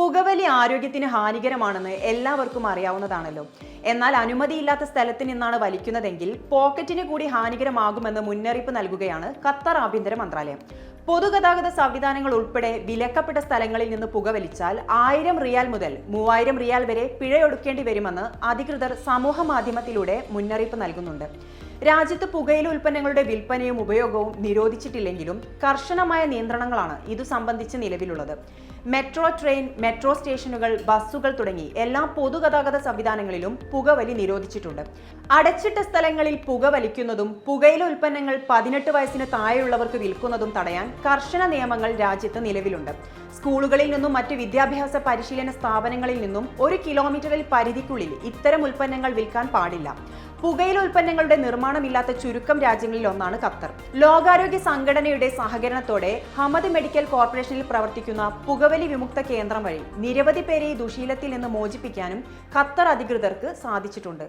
പുകവലി ആരോഗ്യത്തിന് ഹാനികരമാണെന്ന് എല്ലാവർക്കും അറിയാവുന്നതാണല്ലോ. എന്നാൽ അനുമതിയില്ലാത്ത സ്ഥലത്ത് നിന്നാണ് വലിക്കുന്നതെങ്കിൽ പോക്കറ്റിന് കൂടി ഹാനികരമാകുമെന്ന് മുന്നറിയിപ്പ് നൽകുകയാണ് ഖത്തർ ആഭ്യന്തര മന്ത്രാലയം. പൊതുഗതാഗത സംവിധാനങ്ങൾ ഉൾപ്പെടെ വിലക്കപ്പെട്ട സ്ഥലങ്ങളിൽ നിന്ന് പുകവലിച്ചാൽ ആയിരം റിയാൽ മുതൽ മൂവായിരം റിയാൽ വരെ പിഴയൊടുക്കേണ്ടി വരുമെന്ന് അധികൃതർ സമൂഹ മാധ്യമത്തിലൂടെ മുന്നറിയിപ്പ് നൽകുന്നുണ്ട്. രാജ്യത്ത് പുകയില ഉൽപ്പന്നങ്ങളുടെ വിൽപ്പനയും ഉപയോഗവും നിരോധിച്ചിട്ടില്ലെങ്കിലും കർശനമായ നിയന്ത്രണങ്ങളാണ് ഇതു സംബന്ധിച്ച് നിലവിലുള്ളത്. മെട്രോ ട്രെയിൻ മെട്രോ സ്റ്റേഷനുകൾ ബസ്സുകൾ തുടങ്ങി എല്ലാ പൊതുഗതാഗത സംവിധാനങ്ങളിലും പുകവലി നിരോധിച്ചിട്ടുണ്ട്. അടച്ചിട്ട സ്ഥലങ്ങളിൽ പുക വലിക്കുന്നതും പുകയില ഉൽപ്പന്നങ്ങൾ പതിനെട്ട് വയസ്സിന് താഴെയുള്ളവർക്ക് വിൽക്കുന്നതും തടയാൻ കർശന നിയമങ്ങൾ രാജ്യത്ത് നിലവിലുണ്ട്. സ്കൂളുകളിൽ നിന്നും മറ്റ് വിദ്യാഭ്യാസ പരിശീലന സ്ഥാപനങ്ങളിൽ നിന്നും ഒരു കിലോമീറ്ററിൽ പരിധിക്കുള്ളിൽ ഇത്തരം ഉൽപ്പന്നങ്ങൾ വിൽക്കാൻ പാടില്ല. പുകയില ഉൽപ്പന്നങ്ങളുടെ നിർമ്മാണമില്ലാത്ത ചുരുക്കം രാജ്യങ്ങളിൽ ഒന്നാണ് ഖത്തർ. ലോകാരോഗ്യ സംഘടനയുടെ സഹകരണത്തോടെ ഹമദ് മെഡിക്കൽ കോർപ്പറേഷനിൽ പ്രവർത്തിക്കുന്ന പുകവലി വിമുക്ത കേന്ദ്രം വഴി നിരവധി പേരെ ദുശീലത്തിൽ നിന്ന് മോചിപ്പിക്കാനും ഖത്തർ അധികൃതർക്ക് സാധിച്ചിട്ടുണ്ട്.